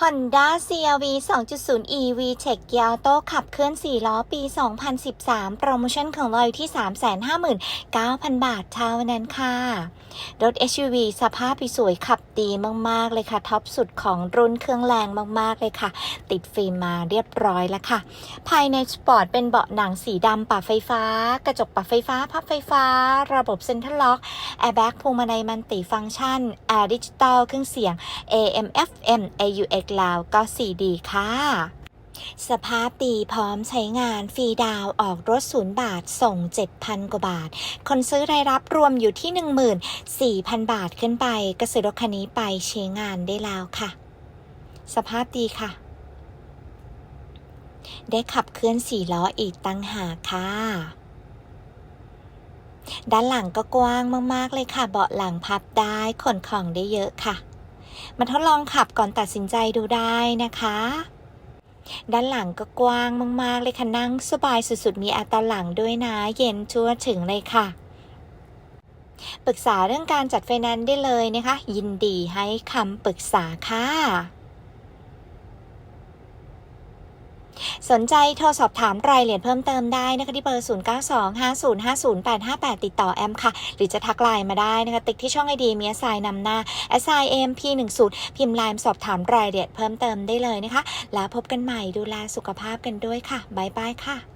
Honda CRV 2.0 EV Tech g a u t o ขับเคลื่อน 4 ล้อปี 2013 โปรโมชั่นของเราอยู่ที่ 359,000 บาทเท่านั้นค่ะ รถ SUV สภาพสวยขับดีมาก ๆ เลยค่ะ ท็อปสุดของรุ่นเครื่องแรงมาก ๆ เลยค่ะ ติดฟิล์มมาเรียบร้อยแล้วค่ะ ภายในสปอร์ตเป็นเบาะหนังสีดำปรับไฟฟ้า กระจกปรับไฟฟ้า พับไฟฟ้า ระบบเซ็นทรัลล็อกแอร์แบ็กพวงมาลัยมันติฟังก์ชันแอร์ดิจิตอลเครื่องเสียง AM FM AUX แล้วก็ CD ค่ะ สภาพดีพร้อมใช้งานฟรีดาวออกรถศูนย์บาทส่ง 7,000 กว่าบาท คนซื้อรายรับรวมอยู่ที่ 14,000 บาทขึ้นไป ก็ซื้อรถคันนี้ไปใช้งานได้แล้วค่ะ สภาพดีค่ะ ได้ขับเคลื่อนสี่ล้ออีกตั้งหากค่ะด้านหลังก็กว้างมาก ๆ เลยค่ะ เบาะหลังพับได้ขนของได้เยอะค่ะ มาทดลองขับก่อนตัดสินใจดูได้นะคะ ด้านหลังก็กว้างมาก ๆ เลยค่ะนั่งสบายสุด ๆ มีแอร์ตอหลังด้วยนะ เย็นทั่วถึงเลยค่ะปรึกษาเรื่องการจัดไฟแนนซ์ได้เลยนะคะ ยินดีให้คำปรึกษาค่ะ สนใจโทรสอบถามรายละเอียดเพิ่มเติมได้นะคะที่เบอร์ 0925050858 ติดต่อแอมค่ะ หรือจะทักไลน์มาได้นะคะ ติ๊กที่ช่องไอดีมีสายนำหน้า s i m p 1 0พิมพ์ไลน์สอบถามรายละเอียดเพิ่มเติมได้เลยนะคะ แล้วพบกันใหม่ดูแลสุขภาพกันด้วยค่ะบ๊ายบายค่ะ